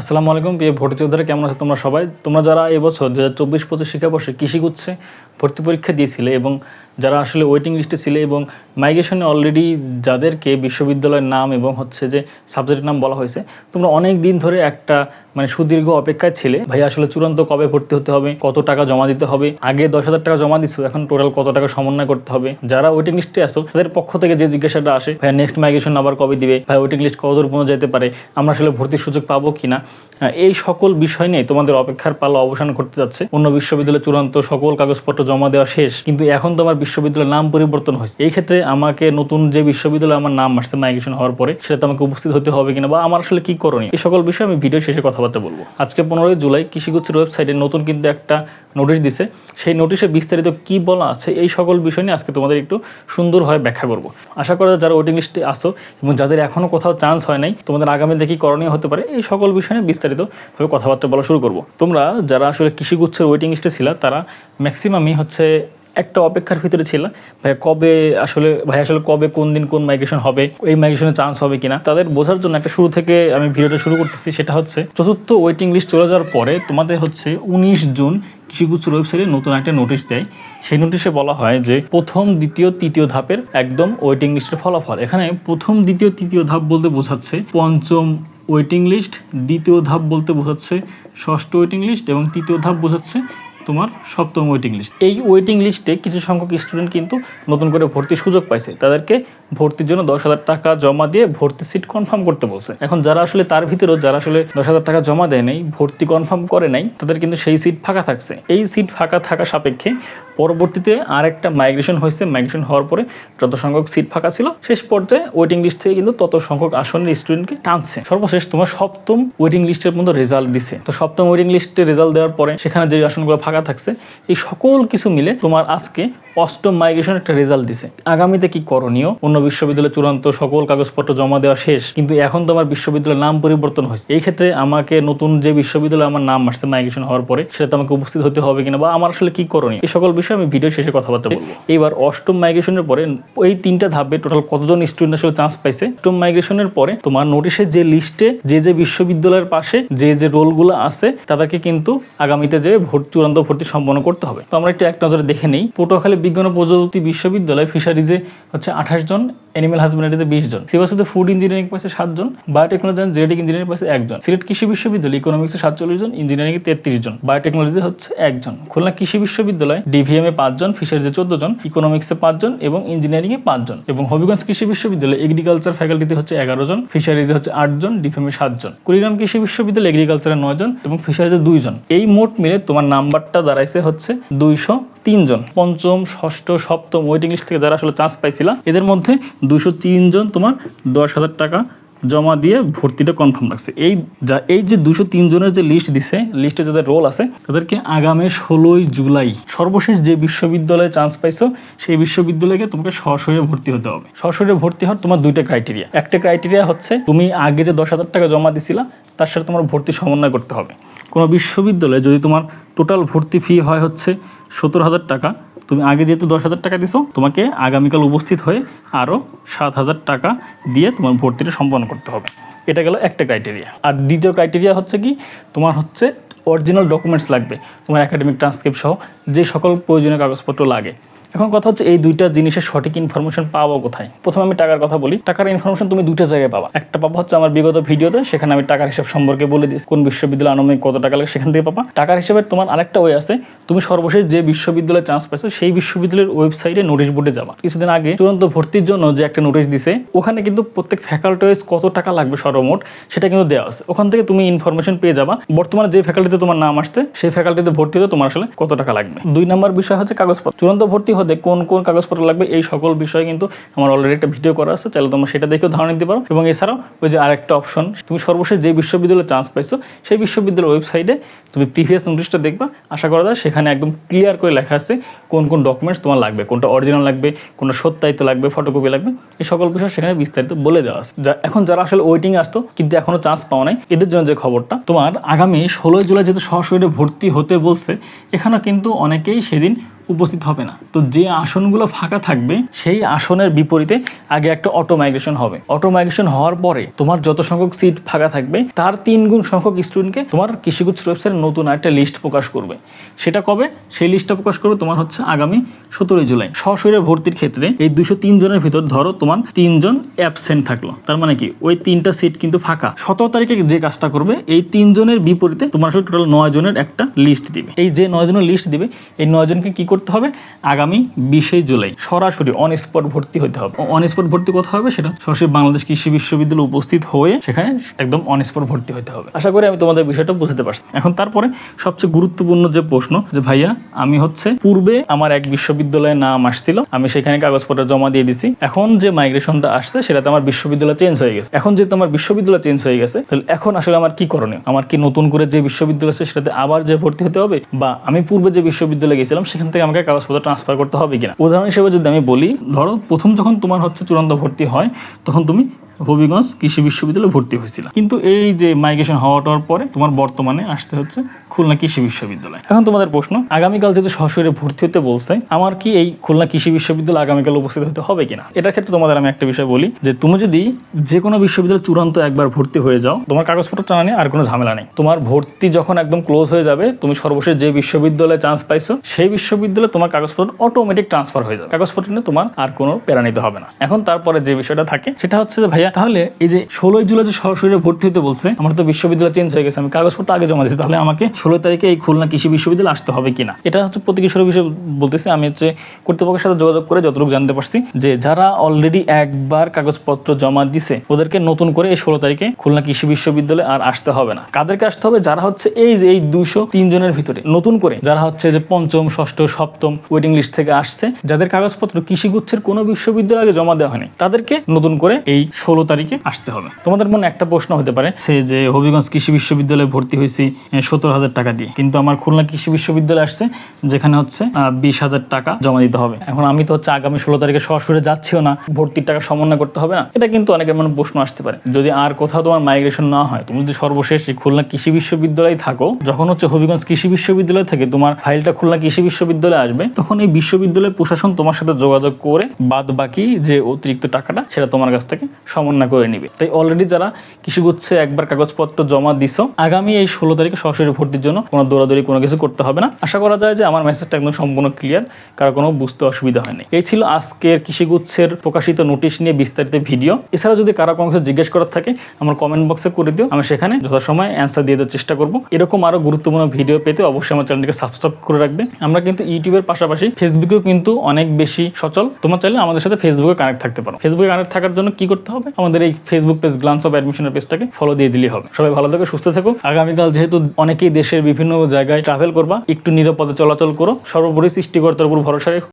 আসসালামু আলাইকুম, প্রিয় ভর্তি যোদ্ধারা কেমন আছে তোমরা সবাই? তোমরা যারা এবছর দু হাজার চব্বিশ পঁচিশ শিক্ষাবর্ষে কৃষিগুচ্ছে ভর্তি পরীক্ষা দিয়েছিলে এবং যারা আসলে ওয়েটিং লিস্টে ছিলে এবং মাইগ্রেশনে অলরেডি যাদেরকে বিশ্ববিদ্যালয়ের নাম এবং হচ্ছে যে সাবজেক্টের নাম বলা হয়েছে তোমরা অনেক দিন ধরে একটা মানে সুদীর্ঘ অপেক্ষায় ছিলে। ভাই আসলে চূড়ান্ত কবে ভর্তি হতে হবে? কত টাকা জমা দিতে হবে? আগে দশ হাজার টাকা জমা দিচ্ছ এখন টোটাল কত টাকা সমন্বয় করতে হবে? যারা ওয়েটিং লিস্টে আসো তাদের পক্ষ থেকে যে জিজ্ঞাসাটা আসে ভাই নেক্সট মাইগ্রেশন আবার কবে দিবে? ভাই ওয়েটিং লিস্ট কতদূর পর্যন্ত যেতে পারে? আমরা আসলে ভর্তির সুযোগ পাবো কিনা? হ্যাঁ, এই সকল বিষয় নিয়ে তোমাদের অপেক্ষার পালা অবসান করতে যাচ্ছে। অন্য বিশ্ববিদ্যালয়ে চূড়ান্ত সকল কাগজপত্র জমা দেওয়া শেষ কিন্তু এখন তোমার বিশ্ববিদ্যালয়ের নাম পরিবর্তন হয়েছে। এই ক্ষেত্রে আমাকে নতুন যে বিশ্ববিদ্যালয়ে আমার নাম আসছে মাইগ্রেশন হওয়ার পরে সেটা আমাকে উপস্থিত হতে হবে কিনা বা আমার আসলে কি করণীয় এই সকল বিষয়ে আমি ভিডিও শেষে কথাবার্তা বলব। আজকে পনেরোই জুলাই কৃষিগুচ্ছের ওয়েবসাইটে নতুন কিন্তু একটা নোটিশ দিছে। সেই নোটিশে বিস্তারিত কি বলা আছে, এই সকল বিষয় নিয়ে আজকে তোমাদের একটু সুন্দরভাবে ব্যাখ্যা করব। আশা করা যারা ওয়েটিং লিস্টে আসো এবং যাদের এখনও কোথাও চান্স হয় নাই, তোমাদের আগামীতে কি করণীয় হতে পারে, এই সকল বিষয় নিয়ে বিস্তারিতভাবে কথাবার্তা বলা শুরু করব। তোমরা যারা আসলে কৃষিগুচ্ছের ওয়েটিং লিস্টে ছিল, তারা ম্যাক্সিমামই হচ্ছে একটা অপেক্ষার ভিতরে ছিল ভাই কবে আসলে ভাই আসলে কবে, কোন দিন কোন মাইগ্রেশন হবে, এই মাইগ্রেশনের চান্স হবে কিনা, তাদের বোঝার জন্য একটা শুরু থেকে আমি ভিডিওটা শুরু করতেছি, সেটা হচ্ছে চতুর্থ ওয়েটিং লিস্ট চলে যাওয়ার পরে তোমাদের হচ্ছে উনিশ জুন কৃষিগুচ্ছের ওয়েবসাইটে নতুন একটা নোটিশ দেয়। সেই নোটিশে বলা হয় যে প্রথম, দ্বিতীয়, তৃতীয় ধাপের একদম ওয়েটিং লিস্টের ফলাফল। এখানে প্রথম, দ্বিতীয়, তৃতীয় ধাপ বলতে বোঝাচ্ছে পঞ্চম ওয়েটিং লিস্ট দ্বিতীয় ধাপ বলতে বোঝাচ্ছে ষষ্ঠ ওয়েটিং লিস্ট এবং তৃতীয় ধাপ বোঝাচ্ছে তোমার সপ্তম ওয়েটিং লিস্ট এই ওয়েটিং লিস্টে কিছু সংখ্যক স্টুডেন্ট কিন্তু নতুন করে ভর্তির সুযোগ পাইছে। তাদেরকে ভর্তির জন্য দশ হাজার টাকা জমা দিয়ে ভর্তি সিট কনফার্ম করতে বলছে। এখন যারা আসলে তার ভিতরেও যারা আসলে দশ হাজার টাকা জমা দেয় নাই, ভর্তি কনফার্ম করে নাই, তাদের কিন্তু সেই সিট ফাঁকা থাকছে। এই সিট ফাঁকা থাকা সাপেক্ষে পরবর্তীতে আর একটা মাইগ্রেশন হয়েছে। মাইগ্রেশন হওয়ার পরে যত সংখ্যক সিট ফাঁকা ছিল, শেষ পর্যায়ে ওয়েটিং লিস্ট থেকে কিন্তু তত সংখ্যক আসনের স্টুডেন্টকে টানছে। সর্বশেষ তোমার সপ্তম ওয়েটিং লিস্টের মধ্যে রেজাল্ট দিছে। তো সপ্তম ওয়েটিং লিস্টে রেজাল্ট দেওয়ার পরে সেখানে যে আসনগুলো ফাঁকা থাকছে, এই সকল কিছু মিলে তোমার আজকে অষ্টম মাইগ্রেশন একটা রেজাল্ট দিছে। আগামীতে কি করণীয়? অন্য বিশ্ববিদ্যালয়ে চূড়ান্ত সকল কাগজপত্র জমা দেওয়া শেষ, কিন্তু এখন তোমার বিশ্ববিদ্যালয়ের নাম পরিবর্তন হয়েছে। এই ক্ষেত্রে আমাকে নতুন যে বিশ্ববিদ্যালয়ে আমার নাম আসছে মাইগ্রেশন হওয়ার পরে সেটা আমাকে উপস্থিত হতে হবে কিনা বা আমার আসলে কি করণীয়? এই সকল বিষয়ে আমি ভিডিও শেষে কথাবার্তা বলব। এবার অষ্টম মাইগ্রেশনের পরে এই তিনটা ধাপে টোটাল কতজন স্টুডেন্ট আসলে চান্স পাইছে? অষ্টম মাইগ্রেশনের পরে তোমার নোটিশের যে লিস্টে যে যে বিশ্ববিদ্যালয়ের পাশে যে যে রোলগুলো আছে, তাদেরকে কিন্তু আগামীতে যে ভর্তি, চূড়ান্ত ভর্তি সম্পন্ন করতে হবে। তো আমরা একটু এক নজরে দেখে নেই। পটুয়াখালী বিজ্ঞান ও প্রযুক্তি বিশ্ববিদ্যালয় ফিশারিজে হচ্ছে আঠাশ জন অ্যানিমেল হাজবেন্ডারিতে বিশ জন। সিবাসিতে ফুড ইঞ্জিনিয়ারিং পাশে সাতজন বায়োটেকনোলজি জেনেটিক ইঞ্জিনিয়ারিং পাইছে একজন সিলেট কৃষি বিশ্ববিদ্যালয় ইকোনমিক্সে সাতচল্লিশ জন ইঞ্জিনিয়ারিং তেত্রিশ জন। বায়োটেকনোলজি হচ্ছে একজন খুলনা কৃষি বিশ্ববিদ্যালয় ডিভিএম এ পাঁচজন ফিশারিজে চোদ্দ জন ইকোনমিক্সে পাঁচজন এবং ইঞ্জিনিয়ারিং এ পাঁচজন এবং হবিগঞ্জ কৃষি বিশ্ববিদ্যালয় এগ্রিকালচার ফ্যাকাল্টিতে হচ্ছে এগারো জন ফিশারিজে হচ্ছে আটজন ডিভিএম এ সাতজন কুড়িগ্রাম কৃষি বিশ্ববিদ্যালয় এগ্রিকালচারে নয় জন এবং ফিশারিজে দুইজন এই মোট মিলে তোমার নাম্বারটা দাঁড়াইছে হচ্ছে দুইশো তিনজন, পঞ্চম, ষষ্ঠ, সপ্তম, ওয়েটিং লিস্ট থেকে যারা আসলে চান্স পাইছিলা, এদের মধ্যে দুশো তিনজন তোমার দশ হাজার টাকা জমা দিয়ে ভর্তিটা কনফার্ম রাখছে। এই যা, এই যে দুশো জনের যে লিস্ট দিছে লিস্টে যাদের রোল আছে, তাদেরকে আগামী ষোলোই জুলাই, সর্বশেষ যে বিশ্ববিদ্যালয়ে চান্স পাইছো, সেই বিশ্ববিদ্যালয়কে তোমাকে সরাসরি ভর্তি হতে হবে। সরাসরি ভর্তি হওয়ার তোমার দুইটা ক্রাইটেরিয়া একটা ক্রাইটেরিয়া হচ্ছে, তুমি আগে যে দশ হাজার টাকা জমা দিছিলা, তার সাথে তোমার ভর্তি সমন্বয় করতে হবে। কোনো বিশ্ববিদ্যালয়ে যদি তোমার টোটাল ভর্তি ফি হয় হচ্ছে সত্তর হাজার টাকা। তুমি আগে যেহেতু দশ হাজার টাকা দিছো, তোমাকে আগামীকাল উপস্থিত হয়ে আরও সাত হাজার টাকা দিয়ে তোমার ভর্তিটা সম্পন্ন করতে হবে। এটা গেল একটা ক্রাইটেরিয়া আর দ্বিতীয় ক্রাইটেরিয়া হচ্ছে কি, তোমার হচ্ছে অরিজিনাল ডকুমেন্টস লাগবে। তোমার একাডেমিক ট্রান্সক্রিপ্ট সহ যে সকল প্রয়োজনীয় কাগজপত্র লাগে। এখন কথা হচ্ছে এই দুইটা জিনিসের সঠিক ইনফরমেশন পাবো কোথায়? প্রথমে আমি টাকার কথা বলি। টাকার ইনফরমেশন তুমি দুইটা জায়গায় পাবা। একটা পাবা হচ্ছে আমার বিগত ভিডিওতে, সেখানে আমি টাকার হিসাব সম্পর্কে বলে দিই কোন বিশ্ববিদ্যালয় আনুমানিক কত টাকা লাগে সেখান থেকে পাবা। টাকার হিসাবে তোমার আরেকটা ওয়ে আছে, তুমি সর্বশেষ যে বিশ্ববিদ্যালয়ে চান্স পাইছো, সেই বিশ্ববিদ্যালয়ের ওয়েবসাইটে নোটিশ বোর্ডে যাবা। কিছুদিন আগে চূড়ান্ত ভর্তির জন্য যে একটা নোটিশ দিছে, ওখানে কিন্তু প্রত্যেক ফ্যাকাল্টি ওয়াইজ কত টাকা লাগবে সর্বমোট, সেটা কিন্তু দেওয়া আছে। ওখান থেকে তুমি ইনফরমেশন পেয়ে যাবা। বর্তমানে যে ফ্যাকাল্টিতে তোমার নাম আসছে, সেই ফ্যাকাল্টিতে ভর্তি হতে তোমার আসলে কত টাকা লাগবে। দুই নম্বর বিষয় হচ্ছে কাগজপত্র। চূড়ান্ত ভর্তি হতে কোন কোন কাগজপত্র লাগবে এই সকল বিষয়ে কিন্তু আমার অলরেডি একটা ভিডিও করা আছে। চাইলে তোমরা সেটা দেখেও ধারণা দিতে পারো। এবং এছাড়াও ওই যে আরেকটা অপশন তুমি সর্বশেষ যে বিশ্ববিদ্যালয়ে চান্স পাইছো, সেই বিশ্ববিদ্যালয়ের ওয়েবসাইটে তুমি প্রিভিয়াস নোটিশটা দেখবা। আশা করা যায় সেখানে একদম ক্লিয়ার করে লেখা আছে কোন কোন ডকুমেন্টস তোমার লাগবে, কোনটা অরিজিনাল লাগবে, কোনটা সত্যায়িত লাগবে ফটোকপি লাগবে, এই সকল বিষয় সেখানে বিস্তারিত বলে দেওয়া আছে। যা এখন যারা আসলে ওয়েটিং আসতো, কিন্তু এখনও চান্স পাওয়া নাই, এদের জন্য যে খবরটা, তোমার আগামী ষোলোই জুলাই যেহেতু সরাসরি ভর্তি হতে বলছে এখানে কিন্তু অনেকেই সেদিন উপস্থিত হবে না। তো যে আসনগুলো ফাঁকা থাকবে, সেই আসনের বিপরীতে আগে একটা অটো মাইগ্রেশন হবে। অটো মাইগ্রেশন হওয়ার পরে তোমার যত সংখ্যক সিট ফাঁকা থাকবে, তার তিন গুণ সংখ্যক স্টুডেন্টকে তোমার কৃষিগুচ্ছ ওয়েবসাইটে নতুন একটা লিস্ট প্রকাশ করবে। সেটা কবে? সেই লিস্টটা প্রকাশ করবে তোমার হচ্ছে আগামী সতেরোই জুলাই। সশরীরে ভর্তির ক্ষেত্রে এই দুশো তিন জনের ভিতর ধরো তোমার তিনজন অ্যাবসেন্ট থাকল। তার মানে কি? ওই তিনটা সিট কিন্তু ফাঁকা। সতেরো তারিখে যে কাজটা করবে, এই তিনজনের বিপরীতে তোমার আসলে টোটাল নয় জনের একটা লিস্ট দিবে। এই যে নয় জনের লিস্ট দিবে, এই নয় জনকে কি করতে হবে আগামী বিশে জুলাই। সরাসরি অন স্পট ভর্তি হতে হবে। অন স্পট ভর্তি কোথাও হবে সেটা সরাসরি বাংলাদেশ কৃষি বিশ্ববিদ্যালয়ে উপস্থিত হয়ে সেখানে একদম অন স্পট ভর্তি হতে হবে। আশা করি আমি তোমাদের বিষয়টা বুঝতে পারছি। এখন তারপরে সবচেয়ে গুরুত্বপূর্ণ যে প্রশ্ন যে, ভাইয়া, আমি হচ্ছে পূর্বে আমার এক বিশ্ববিদ্যালয়ে নাম আসছিল, আমি সেখানে কাগজপত্র জমা দিয়ে দিছি। এখন যে মাইগ্রেশনটা আসছে, সেটাতে আমার বিশ্ববিদ্যালয় চেঞ্জ হয়ে গেছে। এখন যেহেতু আমার বিশ্ববিদ্যালয় চেঞ্জ হয়ে গেছে, তাহলে এখন আসলে আমার কি করণীয়? আমার কি নতুন করে যে বিশ্ববিদ্যালয় আছে, সেটাতে আবার যে ভর্তি হতে হবে? বা আমি পূর্বে যে বিশ্ববিদ্যালয়ে গেছিলাম, সেখান থেকে আমাকে কাগজপত্র ট্রান্সফার করতে হবে কিনা? উদাহরণ হিসেবে যদি আমি বলি, ধরো প্রথম যখন তোমার হচ্ছে চূড়ান্ত ভর্তি হয়, তখন তুমি হবিগঞ্জ কৃষি বিশ্ববিদ্যালয়ে ভর্তি হয়েছিল। কিন্তু এই যে মাইগ্রেশন হওয়াটার পরে তোমার বর্তমানে আসতে হচ্ছে খুলনা কৃষি বিশ্ববিদ্যালয়। এখন তোমাদের প্রশ্ন, আগামীকাল যেহেতু সরাসরি ভর্তি হতে বলছে, আমার কি এই খুলনা কৃষি বিশ্ববিদ্যালয় আগামীকাল উপস্থিত হতে হবে কিনা? এটার ক্ষেত্রে তোমাদের আমি একটা বিষয় বলি, যে তুমি যদি যে কোনো বিশ্ববিদ্যালয় চূড়ান্ত একবার ভর্তি হয়ে যাও, তোমার কাগজপত্র টানা নিয়ে আর কোনো ঝামেলা নেই। তোমার ভর্তি যখন একদম ক্লোজ হয়ে যাবে, তুমি সর্বশেষ যে বিশ্ববিদ্যালয়ে চান্স পাইছো, সেই বিশ্ববিদ্যালয়ে তোমার কাগজপত্র অটোমেটিক ট্রান্সফার হয়ে যাবে। কাগজপত্র নিয়ে তোমার আর কোনো প্যারা নিতে হবে না। এখন তারপরে যে বিষয়টা থাকে, সেটা হচ্ছে যে ভাইয়া, তাহলে এই যে ষোলোই জুলাই যে সরাসরি ভর্তি হতে বলছে, আমার তো বিশ্ববিদ্যালয় চেঞ্জ হয়ে গেছে, আমি কাগজপত্র আগে জমা দিয়েছি তাহলে আমাকে ষোলো তারিখে এই খুলনা কৃষি বিশ্ববিদ্যালয় আসতে হবে কিনা? এটা হচ্ছে প্রতি কিশোর বিষয়ে বলতেছি। আমি হচ্ছে কর্তৃপক্ষের সাথে যোগাযোগ করে যতটুকু জানতে পারছি যে যারা অলরেডি একবার কাগজপত্র জমা দিছে, ওদেরকে নতুন করে এই ষোলো তারিখে খুলনা কৃষি বিশ্ববিদ্যালয়ে আর আসতে হবে না। কাদেরকে আসতে হবে? যারা হচ্ছে এই যে এই দুইশো তিনজনের ভিতরে। নতুন করে যারা হচ্ছে যে পঞ্চম, ষষ্ঠ, সপ্তম ওয়েটিং লিস্ট থেকে আসছে, যাদের কাগজপত্র কৃষিগুচ্ছের কোনো বিশ্ববিদ্যালয়ে জমা দেওয়া হয়নি, তাদেরকে নতুন করে এই ষোলো তারিখে আসতে হবে। তোমাদের মনে একটা প্রশ্ন হতে পারে, সে যে হবিগঞ্জ কৃষি বিশ্ববিদ্যালয়ে ভর্তি হয়েছি সত্তর হাজার টাকা দিয়ে। কিন্তু আমার খুলনা কৃষি বিশ্ববিদ্যালয় আসছে, যেখানে হচ্ছে বিশ হাজার টাকা জমা দিতে হবে। এখন আমি তো হচ্ছে আগামী ষোলো তারিখে সরাসরি যাচ্ছিও না, ভর্তির টাকা সমন্বয় করতে হবে না। এটা কিন্তু অনেকের মনে প্রশ্ন আসতে পারে। যদি আর কোথাও তোমার মাইগ্রেশন না হয়, তুমি যদি সর্বশেষ খুলনা কৃষি বিশ্ববিদ্যালয়ে থাকো, যখন হচ্ছে হবিগঞ্জ কৃষি বিশ্ববিদ্যালয় থেকে তোমার ফাইলটা খুলনা কৃষি বিশ্ববিদ্যালয়ে আসবে, তখন এই বিশ্ববিদ্যালয়ের প্রশাসন তোমার সাথে যোগাযোগ করে বাদ বাকি যে অতিরিক্ত টাকাটা, সেটা তোমার কাছ থেকে সমন্বয় করে নিবে। তাই অলরেডি যারা কৃষিগুচ্ছে একবার কাগজপত্র জমা দিছো, আগামী এই ষোলো তারিখে সরাসরি জন্য কোনো দৌড়াদৌড়ি, কোনো কিছু করতে হবে না। আশা করা যায় যে আমার মেসেজটা একদম সম্পূর্ণ ক্লিয়ার কারও কোনো বুঝতে অসুবিধা হয়নি। এই ছিল আজকের কৃষিগুচ্ছের প্রকাশিত নোটিশ নিয়ে বিস্তারিত ভিডিও এছাড়া যদি কারও কোনো কিছু জিজ্ঞেস করার থাকে, আমার কমেন্ট বক্সে করে দিও। আমি সেখানে যথাসময় অ্যান্সার দিয়ে দেওয়ার চেষ্টা করব। এরকম আরও গুরুত্বপূর্ণ ভিডিও পেতে অবশ্যই আমার চ্যানেলটিকে সাবস্ক্রাইব করে রাখবে। আমরা কিন্তু ইউটিউবের পাশাপাশি ফেসবুকেও কিন্তু অনেক বেশি সচল। তোমার চাইলে আমাদের সাথে ফেসবুকে কানেক্ট থাকতে পারো। ফেসবুকে কানেক্ট থাকার জন্য কি করতে হবে? আমাদের এই ফেসবুক পেজ গ্লান্স অফ অ্যাডমিশনের পেজটাকে ফলো দিয়ে দিলেই হবে। সবাই ভালো থেকো, সুস্থ থেকো। আগামীকাল যেহেতু অনেকেই দেশের বিভিন্ন জায়গায় ট্রাভেল করবা একটু নিরাপদে চলাচল করো সর্বোপরি সৃষ্টিকর্তার উপর ভরসা রেখো।